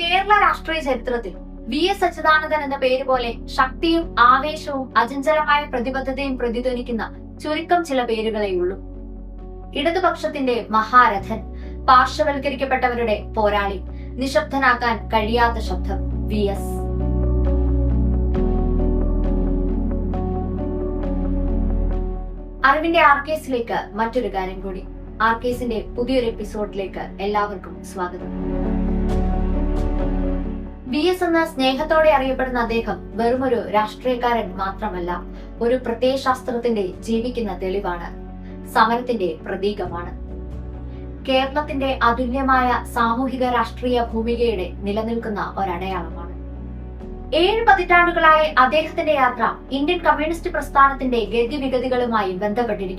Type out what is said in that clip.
കേരള രാഷ്ട്രീയ ചരിത്രത്തിൽ V S Achuthanandan എന്ന പേര് പോലെ ശക്തിയും ആവേശവും അചഞ്ചലമായ പ്രതിബദ്ധതയും പ്രതിധ്വനിക്കുന്ന ചുരുക്കം ചില പേരുകളെയുള്ളൂ. ഇടതുപക്ഷത്തിന്റെ മഹാരഥൻ പാർശ്വവൽക്കരിക്കപ്പെട്ടവരുടെ പോരാളി നിശബ്ദനാക്കാൻ കഴിയാത്ത ശബ്ദം വി എസ്. അറിവിന്റെ ആർക്കേസിലേക്ക് മറ്റൊരു കാര്യം കൂടി. ആർ ആർക്കേസിന്റെ പുതിയൊരു എപ്പിസോഡിലേക്ക് എല്ലാവർക്കും സ്വാഗതം. വി എസ് എന്ന സ്നേഹത്തോടെ അറിയപ്പെടുന്ന അദ്ദേഹം വെറുമൊരു രാഷ്ട്രീയക്കാരൻ മാത്രമല്ല ഒരു പ്രത്യയശാസ്ത്രത്തിന്റെ ജീവിക്കുന്ന തെളിവാണ് സമരത്തിന്റെ പ്രതീകമാണ്. കേരളത്തിന്റെ അതുല്യമായ സാമൂഹിക രാഷ്ട്രീയ ഭൂമികയുടെ നിലനിൽക്കുന്ന ഒരടയാളമാണ്. ഏഴ് പതിറ്റാണ്ടുകളായി അദ്ദേഹത്തിന്റെ യാത്ര ഇന്ത്യൻ കമ്മ്യൂണിസ്റ്റ് പ്രസ്ഥാനത്തിന്റെ ഗതിവിഗതികളുമായി ബന്ധപ്പെട്ടിരിക്കുന്നു.